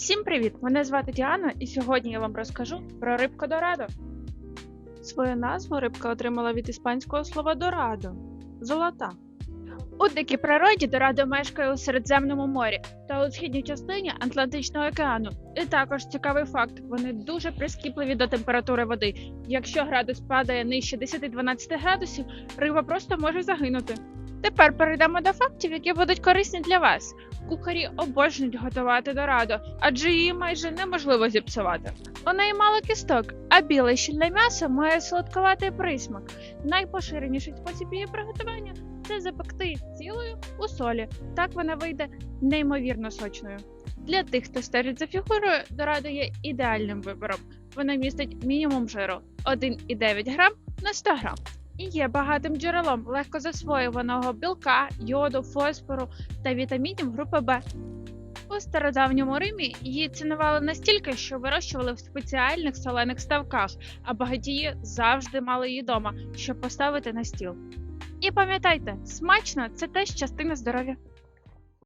Всім привіт! Мене звати Діана, і сьогодні я вам розкажу про рибку дорадо. Свою назву рибка отримала від іспанського слова дорадо золота. У дикій природі дорадо мешкає у Середземному морі та у східній частині Атлантичного океану. І також цікавий факт: вони дуже прискіпливі до температури води. Якщо градус падає нижче 10-12 градусів, риба просто може загинути. Тепер перейдемо до фактів, які будуть корисні для вас. Кухарі обожнюють готувати дорадо, адже її майже неможливо зіпсувати. У неї мало кісток, а біле щільне м'ясо має солодковатий присмак. Найпоширеніший спосіб її приготування це запекти цілою у солі. Так вона вийде неймовірно сочною. Для тих, хто стежить за фігурою, дорадо є ідеальним вибором. Вона містить мінімум жиру 1,9 грам на 100 грам. І є багатим джерелом легко засвоюваного білка, йоду, фосфору та вітамінів групи Б. У стародавньому Римі її цінували настільки, що вирощували в спеціальних солених ставках, а багатії завжди мали її дома, щоб поставити на стіл. І пам'ятайте, смачно це теж частина здоров'я.